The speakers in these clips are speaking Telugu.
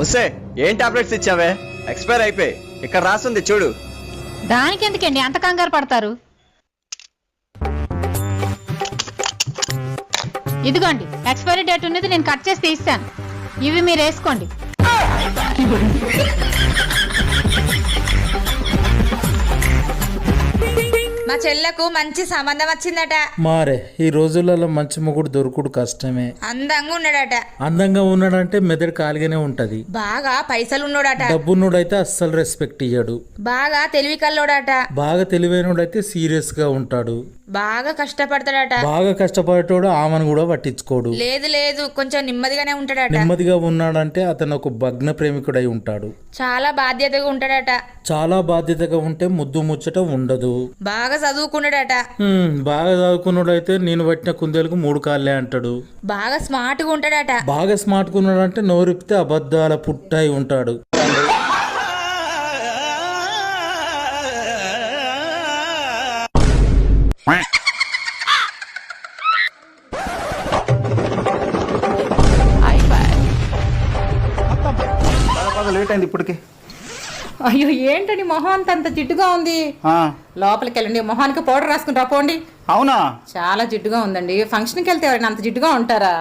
వస్తే ఏం టాబ్లెట్స్ ఇచ్చావే? ఎక్స్పైర్ అయిపోయి. ఇక్కడ రాస్తుంది చూడు. దానికి ఎందుకండి అంత కంగారు పడతారు. ఇదిగోండి ఎక్స్పైరీ డేట్ ఉన్నది నేను కట్ చేసి తీస్తాను. ఇవి మీరు వేసుకోండి. మా చెల్లకు మంచి సంబంధం వచ్చిందట. మారే ఈ రోజులలో మంచి మొగుడు దొరుకుడు కష్టమే. అందంగా ఉన్నాడట. అందంగా ఉన్నాడంటే మెదడు కాలిగానే ఉంటది. బాగా పైసలు ఉన్నాడట డబ్బున్నోడైతే అస్సలు రెస్పెక్ట్ ఇయ్యడు. బాగా తెలివి కల్లోడట. బాగా తెలివైనోడైతే సీరియస్గా ఉంటాడు. బాగా కష్టపడతాడట. బాగా కష్టపడేటోడు ఆమెను కూడా పట్టించుకోడు. లేదు లేదు కొంచెం నెమ్మదిగానే ఉంటాడట. నెమ్మదిగా ఉన్నాడంటే అతను ఒక భగ్న ప్రేమికుడై ఉంటాడు. చాలా బాధ్యతగా ఉంటాడట. చాలా బాధ్యతగా ఉంటే ముద్దు ముచ్చట ఉండదు. బాగా చదువుకున్నాడట. బాగా చదువుకున్నాడైతే నేను పట్టిన కుందేలకు మూడు కాళ్ళే అంటాడు. బాగా స్మార్ట్గా ఉంటాడట. బాగా స్మార్ట్ కున్నాడంటే నోరిపితే అబద్ధాల పుట్టాయి ఉంటాడు. లేట్ అయింది ఇప్పటికి. అయ్యో ఏంటండి మొహం అంత అంత జిడ్డుగా ఉంది? ఆ, లోపలికి వెళ్ళండి మొహానికి పౌడర్ రాసుకుని పోండి అవునా? చాలా జిడ్డుగా ఉందండి. ఫంక్షన్కి వెళ్తే ఎవరైనా అంత జిడ్డుగా ఉంటారా?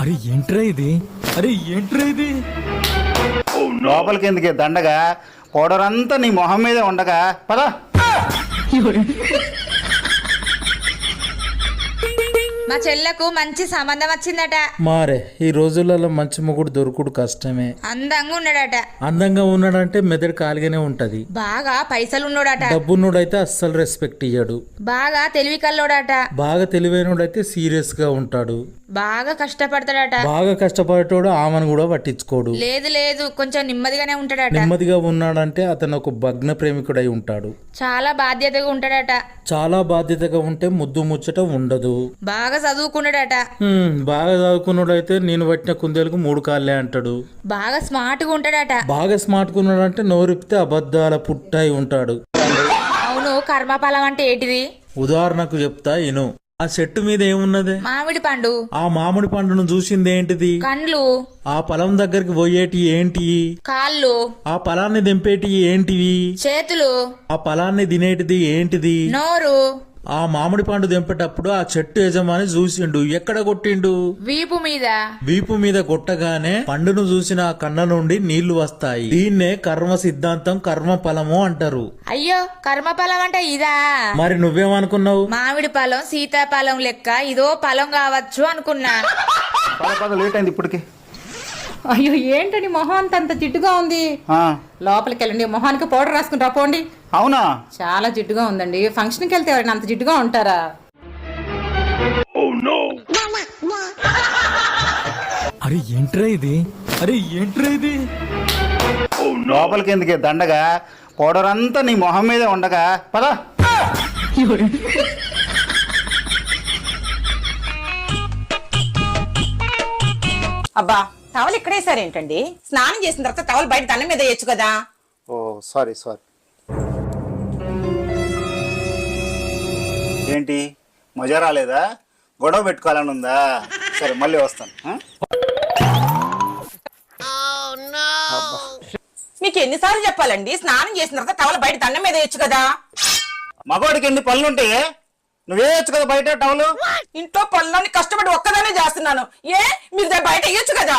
అరే ఏంట్రా ఇది? అరే ఏంట్రా ఇది? లోపలికి ఎందుకే దండగా? పౌడర్ అంతా నీ మొహం మీదే ఉండగా పదా. మా చెల్లకు మంచి సంబంధం వచ్చిందట. మారే ఈ రోజులలో మంచి మొగుడు దొరుకుడు కష్టమే. అందంగా ఉన్నాడట. అందంగా ఉన్నాడంటే మెదడు కాలిగానే ఉంటది. బాగా పైసలు ఉన్నాడట డబ్బున్నోడైతే అస్సలు రెస్పెక్ట్ ఇయ్యడు. బాగా తెలివి కల్లోడట. బాగా తెలివైనోడైతే సీరియస్గా ఉంటాడు. బాగా కష్టపడతాడట. బాగా కష్టపడేటోడు ఆమెను కూడా పట్టించుకోడు. లేదు లేదు కొంచెం నెమ్మదిగానే ఉంటాడట. నెమ్మదిగా ఉన్నాడంటే అతను ఒక భగ్న ప్రేమికుడై ఉంటాడు. చాలా బాధ్యతగా ఉంటాడట. చాలా బాధ్యతగా ఉంటే ముద్దు ముచ్చట ఉండదు. బాగా చదువుకున్నాడట. హ్మ్, బాగా చదువుకున్నాడైతే నేను పట్టిన కుందేలకు మూడు కాళ్ళే అంటాడు. బాగా స్మార్ట్గా ఉంటాడట. బాగా స్మార్ట్ కున్నాడంటే నోరిపితే అబద్ధాల పుట్టాయి ఉంటాడు. అవును కర్మఫలం అంటే ఏంటిది? ఉదాహరణకు చెప్తా ఇను. ఆ చెట్టు మీద ఏమున్నది? మామిడి పండు. ఆ మామిడి పండును చూసింది ఏంటిది? కండ్లు. ఆ పొలం దగ్గరికి పోయేటి ఏంటి? కాళ్ళు. ఆ పొలాన్ని దింపేటి ఏంటివి? చేతులు. ఆ పొలాన్ని తినేటిది ఏంటిది? నోరు. ఆ మామిడి పండు దింపేటప్పుడు ఆ చెట్టు యజమాని చూసిండు. ఎక్కడ కొట్టిండు? వీపు మీద. వీపు మీద కొట్టగానే పండును చూసిన ఆ కన్న నుండి నీళ్ళు వస్తాయి. దీన్నే కర్మ సిద్ధాంతం కర్మ ఫలము అంటారు. అయ్యో కర్మఫలం అంటే ఇదా? మరి నువ్వేమనుకున్నావు? మామిడి పழం సీతాఫలం లెక్క ఇదో ఫలం కావచ్చు అనుకున్నా. పద పద లేట్ అయింది ఇప్పటికి. అయ్యో ఏంటండి మొహం అంత జిడ్డుగా ఉంది? ఆ, లోపలికి వెళ్ళండి మొహానికి పౌడర్ రాసుకుని రా పోండి. అవునా? చాలా జిడ్డుగా ఉందండి. ఫంక్షన్కి వెళ్తే ఎవరైనా అంత జిడ్డుగా ఉంటారా? అరే ఏంట్రా ఇది? అరే ఏంట్రా ఇది? లోపలికి ఎందుకే దండగా? పౌడర్ అంతా నీ మొహం మీదే ఉండగా. పదా. అబ్బా టవల్ ఇక్కడే ఏంటండి స్నానం చేసిన తర్వాత టవల్ బయట దండం మీద వేయచ్చు కదా? Oh sorry sorry. ఏంటి? మజా రాలేదా? గొడవ పెట్టుకోవాలని ఉందా? సరే మళ్ళీ వస్తాను. ఆ? మీకు ఎన్నిసార్లు చెప్పాలండి? స్నానం చేసిన తర్వాత టవల్ బయట దండం మీద వేయచ్చు కదా? మగవాడికి ఎన్ని పనులు ఉంటాయి? నువ్వేయచ్చు కదా బయట టవలు? ఇంట్లో పనులన్నీ కష్టపడి ఒక్కదానే చేస్తున్నాను. ఏ? మీరు దాన్ని బయట వేయచ్చు కదా?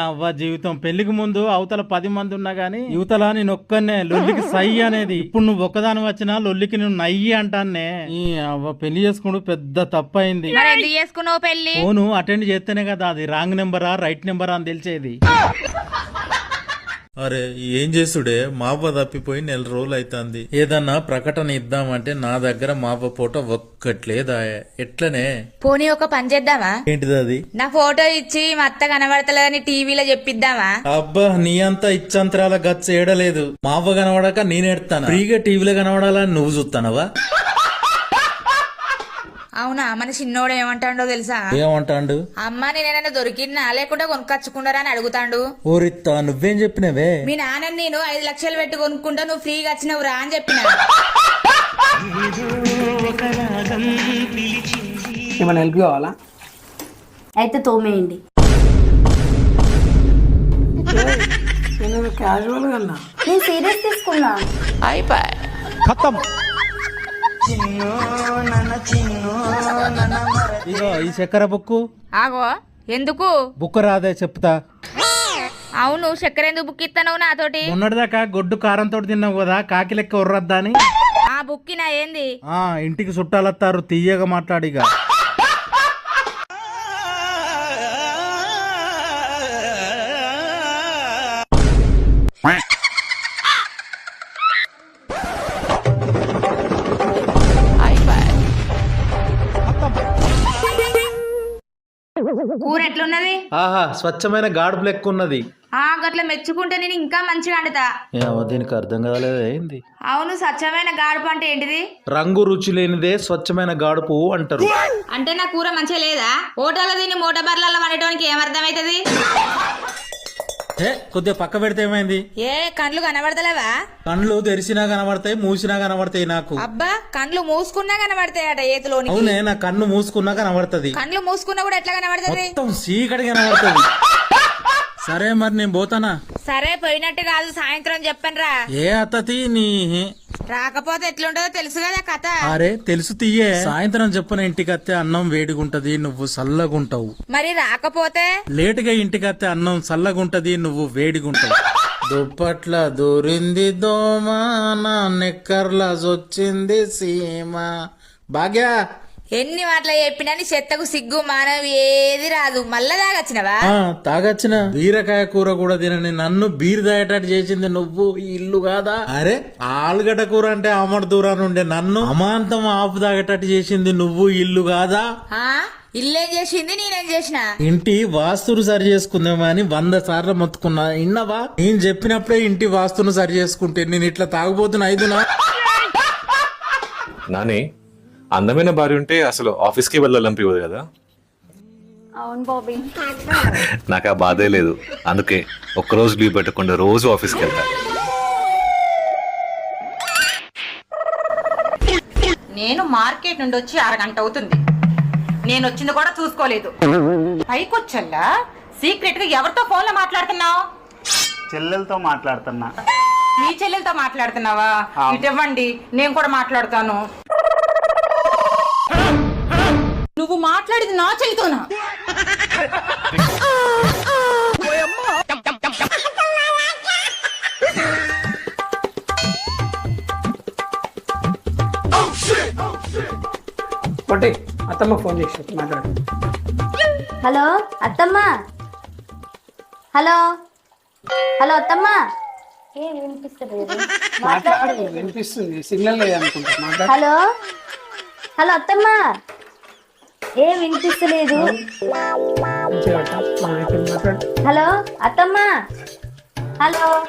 అవ్వ జీవితం పెళ్ళికి ముందు అవతల పది మంది ఉన్నా గానీ యువతల నేను ఒక్కనే లొల్లికి సై అనేది. ఇప్పుడు నువ్వు ఒక్కదాని వచ్చినా లొల్లికి నువ్వు నయ్యి అంటానే అవ్వ పెళ్ళి చేసుకుంటూ పెద్ద మరి ఎందుకు చేసుకున్నావు పెళ్ళి? ఫోను అటెండ్ చేస్తేనే కదా అది రాంగ్ నెంబరా రైట్ నెంబరా అని తెలిసేది. అరే ఏం చేసుడే? మావ తప్పిపోయి నెల రోజులు అవుతుంది ఏదన్నా ప్రకటన ఇద్దామంటే నా దగ్గర మావ ఫోటో ఒక్కట్లేదా ఎట్లనే? పోనీ ఒక పని చేద్దామా? ఏంటిది అది? నా ఫోటో ఇచ్చి మా అత్త కనబడతలేదని టీవీలో చెప్పిద్దామా? అబ్బా నీ అంతా ఇచ్చంతరాల గచ్చ ఏడలేదు. మావ కనబడక నేనేడతాను? ఫ్రీగా టీవీలో కనబడాలని నువ్వు చూస్తానవా అవునా? మన చిన్నోడు ఏమంటాడో తెలుసా? ఏమంటాండు? అమ్మ నేనైనా దొరికినా లేకుండా కొనుక్కొచ్చుకున్నారా అని అడుగుతాడు. ఓరిత్తా నువ్వేం చెప్పినవే? మీ నాన్న నేను ఐదు లక్షలు పెట్టి కొనుక్కుంటా నువ్వు ఫ్రీగా వచ్చినవు రా అని చెప్పిన. ఏమైనా హెల్ప్ కావాలా? అయితే తోమేయండి. నేను క్యాజువల్గా నేను సీరియస్ తీసుకున్నా. ఇగో ఈ చక్కెర బుక్కు? ఆగో ఎందుకు? బుక్ రాదే చెప్తా. అవును చక్కెర ఎందుకు బుక్ ఇస్తావు నాతోటి? మొన్నటిదాకా గొడ్డు కారంతో తిన్నావు కదా కాకి లెక్క ఉర్రద్దా అని? ఆ బుక్కి నా ఏంది? ఆ ఇంటికి చుట్టాలత్తారు తీయగా మాట్లాడిగా కూర ఎట్లున్నది? ఆహా స్వచ్ఛమైన గాడుపు లెక్క ఉన్నది ఆ గట్ల మెచ్చుకుంటే నేను ఇంకా మంచిగా అండుతా ఏమో దీనికి అర్థం కాలేదు ఏంది? అవును స్వచ్ఛమైన గాడుపు అంటే ఏంటిది? రంగు రుచి లేనిదే స్వచ్ఛమైన గాడుపు అంటారు. అంటే నా కూర మంచిగా లేదా? హోటల్లో దీన్ని మూట బర్లలో వండటానికి ఏమర్థమైతుంది ఏ కొద్దిగా పక్క పెడితే ఏమైంది? ఏ కండ్లు కనబడతలేవా? కళ్ళు తెరిచినా కనబడతాయి మూసినా కనబడతాయి నాకు. అబ్బా కండ్లు మూసుకున్నా కనబడతాయట ఏతులోని అవునే నా కన్ను మూసుకున్నా కనబడుతుంది. కండ్లు మూసుకున్నా కూడా ఎట్లా కనబడుతుంది? మొత్తం చీకటి కనబడుతుంది. సరే మరి నేను పోతానా? సరే పోయినట్టు కాదు సాయంత్రం చెప్పనురా ఏ అత్తతి నీ రాకపోతే ఎట్లుంటుందో తెలుసు కదా కథ. అరే తెలుసు తీయే. సాయంత్రం చెప్పన ఇంటికత్తే అన్నం వేడిగుంటది నువ్వు చల్లగుంటావు మరి రాకపోతే? లేటుగా ఇంటికత్తే అన్నం చల్లగుంటది నువ్వు వేడిగుంటావు. దుప్పట్ల దూరింది దోమ నా నెక్కర్ల జొచ్చింది సీమ. భాగ్య! ఎన్ని మాటలు చెప్పినా నీ చెత్తకు సిగ్గు మానవి ఏది రాదు. మళ్ళా దాగచ్చినవా ఆ, తాగచ్చిన. బీరకాయ కూర కూడా తినని నన్ను బీర్ తాగేటట్టు చేసింది నువ్వు ఈ ఇల్లు కాదా? అరే ఆలుగడ్డ కూర అంటే అమర దూరాన్ని ఉండే నన్ను. అమాంతం ఆపు తాగేటట్టు చేసింది నువ్వు ఈ ఇల్లు కాదా? ఆ? ఇల్లేం చేసింది నేనేం చేసిన? ఇంటి వాస్తును సరి చేసుకుందామా అని వంద సార్లు మొత్తుకున్నా. ఇన్నవా? నేను చెప్పినప్పుడే ఇంటి వాస్తును సరి చేసుకుంటే నేను ఇట్లా తాగుబోతున్నా ఐదునా? నాని అందమైన భార్య ఉంటే అసలు ఆఫీస్కి వెళ్ళాలనిపించదు కదా? అవును బాబీ. నాకు ఆ బాధే లేదు. అందుకే ఒక్కరోజు లీవ్ పెట్టకుండా రోజు ఆఫీస్కి వెళ్తా. నేను మార్కెట్ నుండి వచ్చి అరగంట అవుతుంది. నేను వచ్చింది కూడా చూసుకోలేదు. పైకొచ్చల్లా సీక్రెట్గా ఎవరితో ఫోన్లో మాట్లాడుతున్నావు? చెల్లెలతో మాట్లాడుతున్నా. మీ చెల్లెలతో మాట్లాడుతున్నావా? ఇటివ్వండి నేను కూడా మాట్లాడతాను. నువ్వు మాట్లాడింది నా ఒకటి అత్తమ్మ ఫోన్ చేసి మాట్లాడు. హలో అత్తమ్మ. హలో. హలో అత్తమ్మ. ఏ వినిపిస్తలేదు. మాట్లాడు వినిపిస్తుంది. సిగ్నల్ మాట్లాడు. హలో. హలో అత్తమ్మ. ఏం వినిపిస్తలేదు? హలో అత్తమ్మ. హలో.